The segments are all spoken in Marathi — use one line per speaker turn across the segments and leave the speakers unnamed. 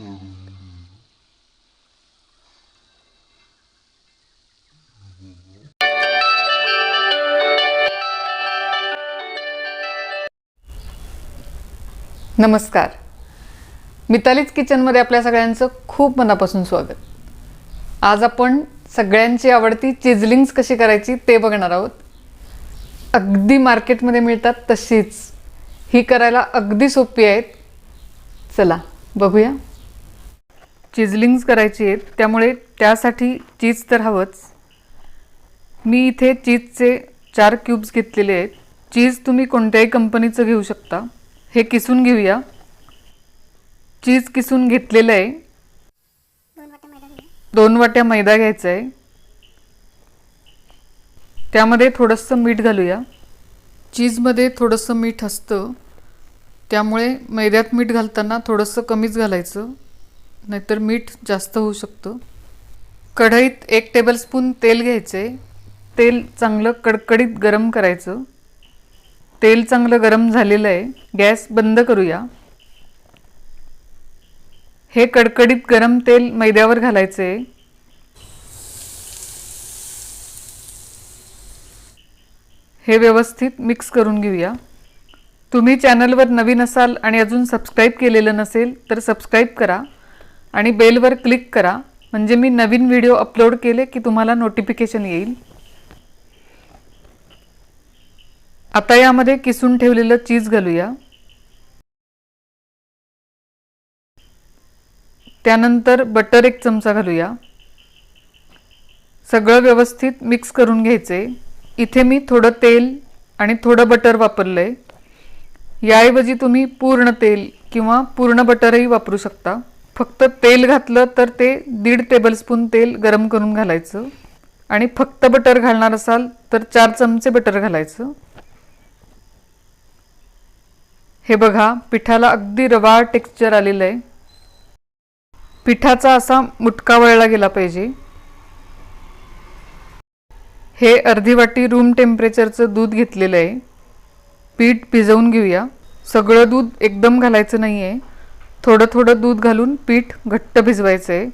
नमस्कार. मितालीच किचनमध्ये आपल्या सगळ्यांचं खूप मनापासून स्वागत. आज आपण सगळ्यांची आवडती चिजलिंग्स कशी करायची ते बघणार आहोत. अगदी मार्केटमध्ये मिळतात तशीच. ही करायला अगदी सोपी आहेत. चला बघूया. चिजलिंग्स करायची आहेत त्यामुळे त्यासाठी चीज तर हवंच. मी इथे चीजचे चार क्यूब्स घेतलेले आहेत. चीज तुम्ही कोणत्याही कंपनीचं घेऊ शकता. हे किसून घेऊया. चीज किसून घेतलेलं आहे. दोन वाट्या मैदा घ्यायचा आहे. त्यामध्ये थोडंसं मीठ घालूया. चीजमध्ये थोडंसं मीठ असतं. त्यामुळे मैद्यात मीठ घालताना थोडंसं कमीच घालायचं. नाहीतर मीठ जास्त होऊ शकतं. कढईत एक टेबलस्पून तेल घ्यायचे तेल चांगलं कडकडीत गरम करायचं. तेल चांगलं गरम झालेलं आहे. गॅस बंद करूया. हे कडकडीत गरम तेल मैद्यावर घालायचं आहे हे व्यवस्थित मिक्स करून घेऊया. तुम्ही चॅनलवर नवीन असाल आणि अजून सबस्क्राईब केलेलं नसेल तर सबस्क्राईब करा. आणि बेलवर क्लिक करा. म्हणजे मी नवीन व्हिडिओ अपलोड केले की तुम्हाला नोटिफिकेशन येईल. आता यामध्ये किसून ठेवलेलं चीज घालूया. त्यानंतर बटर एक चमचा घालूया. सगळं व्यवस्थित मिक्स करून घ्यायचे. इथे मी थोडं तेल आणि थोडं बटर वापरलं आहे याऐवजी तुम्ही पूर्ण तेल किंवा पूर्ण बटरही वापरू शकता. फक्त तेल घातलं तर ते दीड टेबलस्पून तेल गरम करून घालायचं. आणि फक्त बटर घालणार असाल तर चार चमचे बटर घालायचं. हे बघा पिठाला अगदी रवाळ टेक्स्चर आलेलं आहे. पिठाचा असा मुटका वळला गेला पाहिजे. हे अर्धी वाटी रूम टेम्परेचरचं दूध घेतलेलं आहे. पीठ भिजवून घेऊया. सगळं दूध एकदम घालायचं नाही आहे थोडं थोडं दूध घालून पीठ घट्ट भिजवायचं. आहे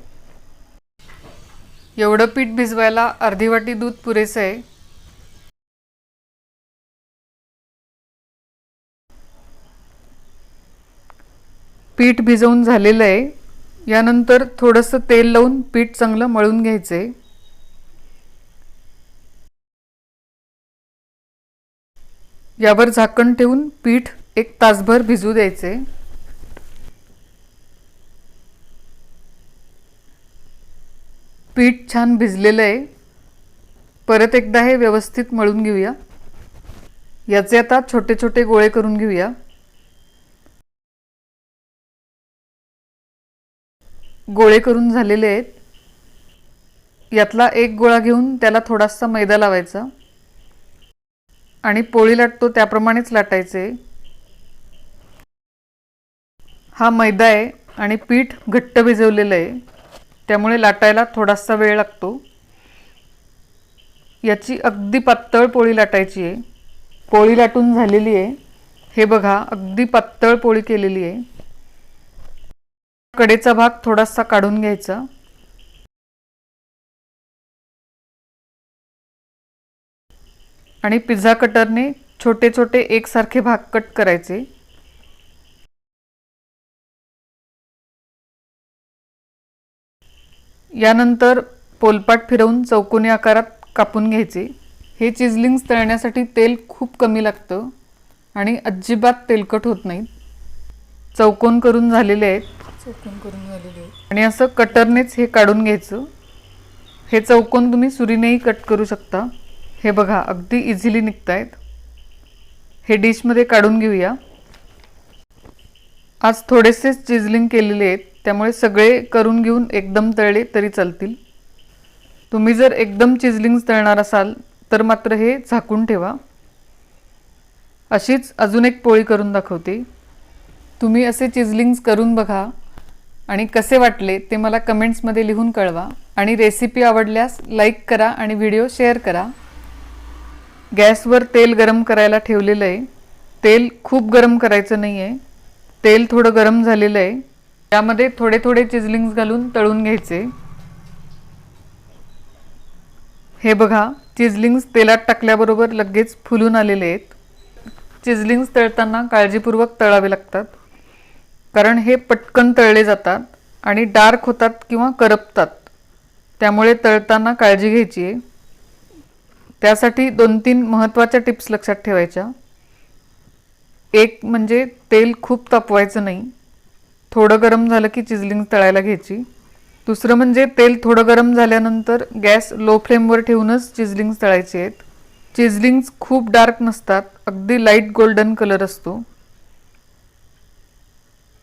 एवढं पीठ भिजवायला अर्धी वाटी दूध पुरेसं. आहे पीठ भिजवून झालेलं आहे. यानंतर थोडंसं तेल लावून पीठ चांगलं मळून घ्यायचं. आहे यावर झाकण ठेवून पीठ एक तासभर भिजू द्यायचे. पीठ छान भिजलेलं आहे. परत एकदा हे व्यवस्थित मळून घेऊया. याचे आता छोटे छोटे गोळे करून घेऊया. गोळे करून झालेले आहेत. यातला एक गोळा घेऊन त्याला थोडासा मैदा लावायचा. आणि पोळी लाटतो त्याप्रमाणेच लाटायचे. हा मैदा आहे आणि पीठ घट्ट भिजवलेलं आहे. त्यामुळे लाटायला थोडासा वेळ लागतो. याची अगदी पातळ पोळी लाटायची आहे. पोळी लाटून झालेली आहे. हे बघा अगदी पातळ पोळी केलेली आहे. कडेचा भाग थोडासा काढून घ्यायचा. आणि पिझ्झा कटरने छोटे छोटे एकसारखे भाग कट करायचे. यानंतर पोलपाट फिरवून चौकोनी आकारात कापून घ्यायचे. हे चिजलिंग्स तळण्यासाठी तेल खूप कमी लागतं आणि अजिबात तेलकट होत नाहीत. चौकोन करून झालेले आहेत.
चौकोन करून झालेले आहेत.
आणि असं कटरनेच हे काढून घ्यायचं. हे चौकोन तुम्ही सुरीनेही कट करू शकता. हे बघा अगदी इझिली निघत आहेत हे डिशमध्ये काढून घेऊया. आज थोडेसेच चिजलिंग केलेले आहेत. त्यामुळे सगळे करून घेऊन एकदम तळले तरी चालतील. तुम्ही जर एकदम चिजलिंग्स तळणार असाल तर मात्र हे झाकून ठेवा. अशीच अजून एक पोळी करून दाखवते. तुम्ही असे चिजलिंग्स करून बघा आणि कसे वाटले ते मला कमेंट्समध्ये लिहून कळवा. आणि रेसिपी आवडल्यास लाईक करा आणि व्हिडिओ शेअर करा. गॅसवर तेल गरम करायला ठेवलेलं आहे. तेल खूप गरम करायचं नाही आहे तेल थोडं गरम झालेलं आहे. त्यामध्ये थोडे थोडे चिजलिंग्स घालून तळून घ्यायचे. हे बघा चिजलिंग्स तेलात टाकल्याबरोबर लगेच फुलून आलेले आहेत. चिजलिंग्स तळताना काळजीपूर्वक तळावे लागतात. कारण हे पटकन तळले जातात आणि डार्क होतात किंवा करपतात. त्यामुळे तळताना काळजी घ्यायची आहे. त्यासाठी दोन तीन महत्त्वाच्या टिप्स लक्षात ठेवायच्या. एक म्हणजे तेल खूप तापवायचं नाही. थोडं गरम झालं की चिजलिंग तळायला घ्यायची. दुसरं म्हणजे तेल थोडं गरम झाल्यानंतर गॅस लो फ्लेमवर ठेवूनच चिजलिंग्स तळायचे आहेत. चिजलिंग्स खूप डार्क नसतात अगदी लाइट गोल्डन कलर असतो.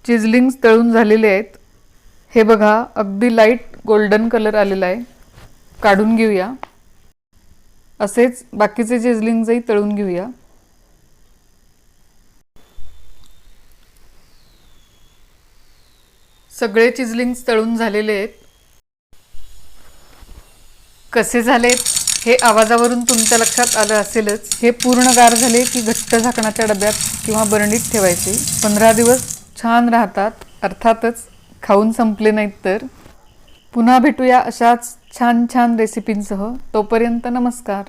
चिजलिंग्स तळून झालेले आहेत. हे बघा अगदी लाइट गोल्डन कलर आलेला आहे. काढून घेऊया. असेच बाकीचे चिजलिंग्सही तळून घेऊया. सगळे चिजलिंग्स तळून झालेले आहेत. कसे झालेत हे आवाजावरून तुमच्या लक्षात आलं असेलच. हे पूर्ण गार झाले की घट्ट झाकणाच्या डब्यात किंवा बरणीत ठेवायचे. पंधरा दिवस छान राहतात. अर्थातच खाऊन संपले नाहीत तर. पुन्हा भेटूया अशाच छान छान रेसिपींसह तोपर्यंत नमस्कार.